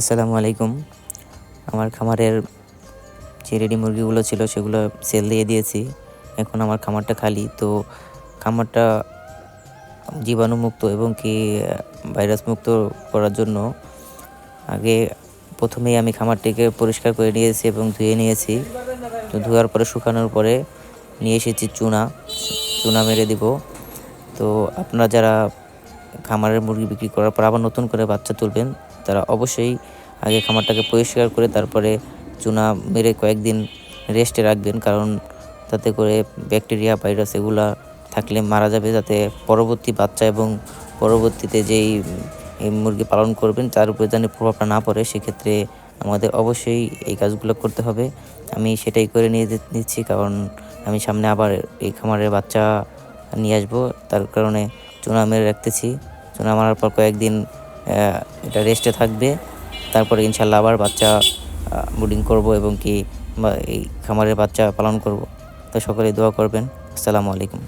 আসসালামু আলাইকুম। আমার খামারের যে রেডি মুরগিগুলো ছিল সেগুলো সেল দিয়ে দিয়েছি। এখন আমার খামারটা খালি। তো খামারটা জীবাণুমুক্ত এবং কি ভাইরাস মুক্ত করার জন্য আগে প্রথমেই আমি খামারটিকে পরিষ্কার করে নিয়েছি এবং ধুয়ে নিয়েছি। তো ধোয়ার পরে শুকানোর পরে নিয়ে এসেছি চুনা। চুনা মেরে দিব। তো আপনারা যারা খামারের মুরগি বিক্রি করার পর আবার নতুন করে বাচ্চা তুলবেন তারা অবশ্যই আগে খামারটাকে পরিষ্কার করে তারপরে চুনা মেরে কয়েকদিন রেস্টে রাখবেন, কারণ তাতে করে ব্যাকটেরিয়া, ভাইরাস এগুলা থাকলে মারা যাবে। যাতে পরবর্তী বাচ্চা এবং পরবর্তীতে যেই, এই মুরগি পালন করবেন, তার উপরে যেন প্রভাবটা না পড়ে, সেক্ষেত্রে আমাদের অবশ্যই এই কাজগুলো করতে হবে। আমি সেটাই করে নিয়ে নিচ্ছি, কারণ আমি সামনে আবার এই খামারের বাচ্চা নিয়ে আসব। তার কারণে চুনা মেরে রাখতেছি। চুনা মারার পর কয়েকদিন এটা রেস্টে থাকবে। তারপরে ইনশাল্লাহ আবার বাচ্চা ব্রিডিং করব এবং কি এই খামারের বাচ্চা পালন করব। তো সকলে দোয়া করবেন। আসসালামু আলাইকুম।